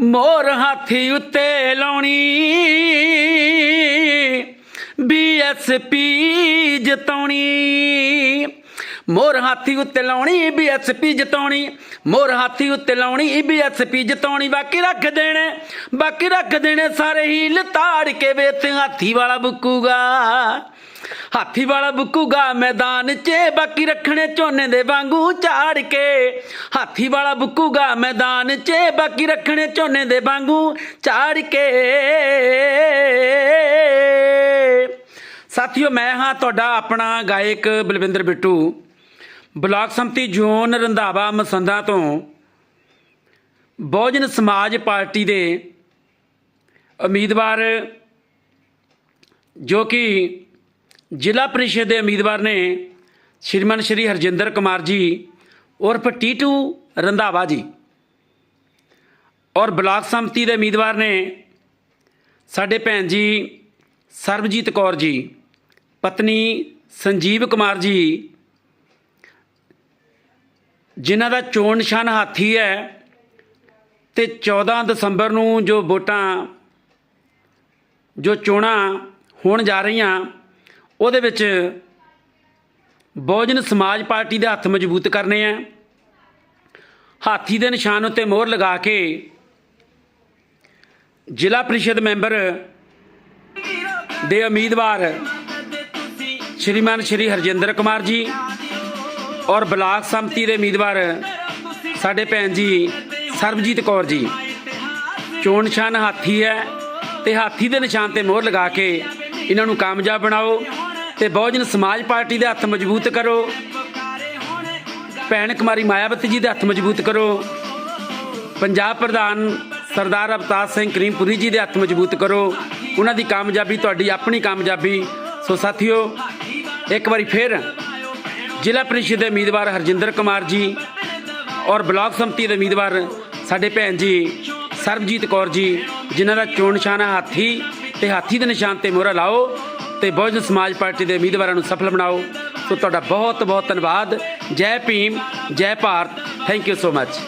ਮੋਰ ਹਾਥੀ ਉੱਤੇ ਲਾਉਣੀ। ਬੀਐਸਪੀ ਜਿਤਾਉਣੀ। ਮੋਰ ਹਾਥੀ ਉੱਤੇ ਲਾਉਣੀ ਬੀਐਸਪੀ ਜਿਤਾਉਣੀ। ਮੋਰ ਹਾਥੀ ਉੱਤੇ ਲਾਉਣੀ ਬੀਐਸਪੀ ਜਿਤਾਉਣੀ। ਬਾਕੀ ਰੱਖ ਦੇਣੇ, ਬਾਕੀ ਰੱਖ ਦੇਣੇ ਸਾਰੇ ਹੀ ਲਤਾੜ ਕੇ ਵੇਤ ਹਾਥੀ ਵਾਲਾ ਬੁੱਕੂਗਾ। ਹਾਥੀ ਵਾਲਾ ਬੁੱਕੂਗਾ ਮੈਦਾਨ 'ਚ, ਬਾਕੀ ਰੱਖਣੇ ਝੋਨੇ ਦੇ ਵਾਂਗੂ ਝਾੜ ਕੇ। ਹਾਥੀ ਵਾਲਾ ਬੁੱਕੂਗਾ ਮੈਦਾਨ 'ਚ, ਬਾਕੀ ਰੱਖਣੇ ਝੋਨੇ ਦੇ ਵਾਂਗੂ ਝਾੜ ਕੇ। ਸਾਥੀਓ, ਮੈਂ ਹਾਂ ਤੁਹਾਡਾ ਆਪਣਾ ਗਾਇਕ ਬਲਵਿੰਦਰ ਬਿੱਟੂ। ਬਲਾਕ ਸੰਮਤੀ ਜ਼ੋਨ ਰੰਧਾਵਾ ਮਸੰਦਾ ਤੋਂ ਬਹੁਜਨ ਸਮਾਜ ਪਾਰਟੀ ਦੇ ਉਮੀਦਵਾਰ ਜੋ ਕਿ ਜ਼ਿਲ੍ਹਾ ਪ੍ਰੀਸ਼ਦ ਦੇ ਉਮੀਦਵਾਰ ਨੇ ਸ਼੍ਰੀਮਾਨ ਸ਼੍ਰੀ ਹਰਜਿੰਦਰ ਕੁਮਾਰ ਜੀ ਉਰਫ ਟੀਟੂ ਰੰਧਾਵਾ ਜੀ ਔਰ ਬਲਾਕ ਸੰਮਤੀ ਦੇ ਉਮੀਦਵਾਰ ਨੇ ਸਾਡੇ ਭੈਣ ਜੀ ਸਰਬਜੀਤ ਕੌਰ ਜੀ, ਪਤਨੀ ਸੰਜੀਵ ਕੁਮਾਰ ਜੀ, ਜਿਨ੍ਹਾਂ ਦਾ ਚੋਣ ਨਿਸ਼ਾਨ ਹਾਥੀ ਹੈ ਤੇ 14 ਦਸੰਬਰ ਨੂੰ ਜੋ ਵੋਟਾਂ, ਜੋ ਚੋਣਾਂ ਹੋਣ ਜਾ ਰਹੀਆਂ ਉਹਦੇ ਵਿੱਚ ਬਹੁਜਨ ਸਮਾਜ ਪਾਰਟੀ ਦੇ ਹੱਥ ਮਜ਼ਬੂਤ ਕਰਨੇ ਆ। ਹਾਥੀ ਦੇ ਨਿਸ਼ਾਨ ਉੱਤੇ ਮੋਹਰ ਲਗਾ ਕੇ ਜ਼ਿਲ੍ਹਾ ਪ੍ਰੀਸ਼ਦ ਮੈਂਬਰ ਦੇ ਉਮੀਦਵਾਰ ਸ਼੍ਰੀਮਾਨ ਸ਼੍ਰੀ ਹਰਜਿੰਦਰ ਕੁਮਾਰ ਜੀ ਔਰ ਬਲਾਕ ਸੰਮਤੀ ਦੇ ਉਮੀਦਵਾਰ ਸਾਡੇ ਭੈਣ ਜੀ ਸਰਬਜੀਤ ਕੌਰ ਜੀ। ਚੋਣ ਨਿਸ਼ਾਨ ਹਾਥੀ ਹੈ ਤੇ ਹਾਥੀ ਦੇ ਨਿਸ਼ਾਨ ਤੇ ਮੋਹਰ ਲਗਾ ਕੇ ਇਹਨਾਂ ਨੂੰ ਕਾਮਯਾਬ ਬਣਾਓ ਤੇ ਬਹੁਜਨ ਸਮਾਜ ਪਾਰਟੀ ਦੇ ਹੱਥ ਮਜ਼ਬੂਤ ਕਰੋ। ਭੈਣ ਕੁਮਾਰੀ ਮਾਇਆਵਤੀ ਜੀ ਦੇ ਹੱਥ ਮਜ਼ਬੂਤ ਕਰੋ। ਪੰਜਾਬ ਪ੍ਰਧਾਨ ਸਰਦਾਰ ਅਵਤਾਰ ਸਿੰਘ ਕਰੀਮਪੁਰੀ ਜੀ ਦੇ ਹੱਥ ਮਜ਼ਬੂਤ ਕਰੋ। ਉਹਨਾਂ ਦੀ ਕਾਮਯਾਬੀ ਤੁਹਾਡੀ ਆਪਣੀ ਕਾਮਯਾਬੀ। ਸੋ ਸਾਥੀਓ, ਇੱਕ ਵਾਰੀ ਫਿਰ ਜ਼ਿਲ੍ਹਾ ਪ੍ਰੀਸ਼ਦ ਦੇ ਉਮੀਦਵਾਰ ਹਰਜਿੰਦਰ ਕੁਮਾਰ ਜੀ ਔਰ ਬਲਾਕ ਸੰਮਤੀ ਦੇ ਉਮੀਦਵਾਰ ਸਾਡੇ ਭੈਣ ਜੀ ਸਰਬਜੀਤ ਕੌਰ ਜੀ, ਜਿਨ੍ਹਾਂ ਦਾ ਚੋਣ ਨਿਸ਼ਾਨਾ ਹੈ ਹਾਥੀ ਤੇ ਹਾਥੀ ਦੇ ਨਿਸ਼ਾਨ ਤੇ ਮੋਹਰਾ ਲਾਓ ਤੇ ਬਹੁਜਨ ਸਮਾਜ ਪਾਰਟੀ ਦੇ ਉਮੀਦਵਾਰਾਂ ਨੂੰ ਸਫਲ ਬਣਾਓ। ਸੋ ਤੁਹਾਡਾ ਬਹੁਤ ਬਹੁਤ ਧੰਨਵਾਦ। ਜੈ ਭੀਮ, ਜੈ Bharat. Thank you so much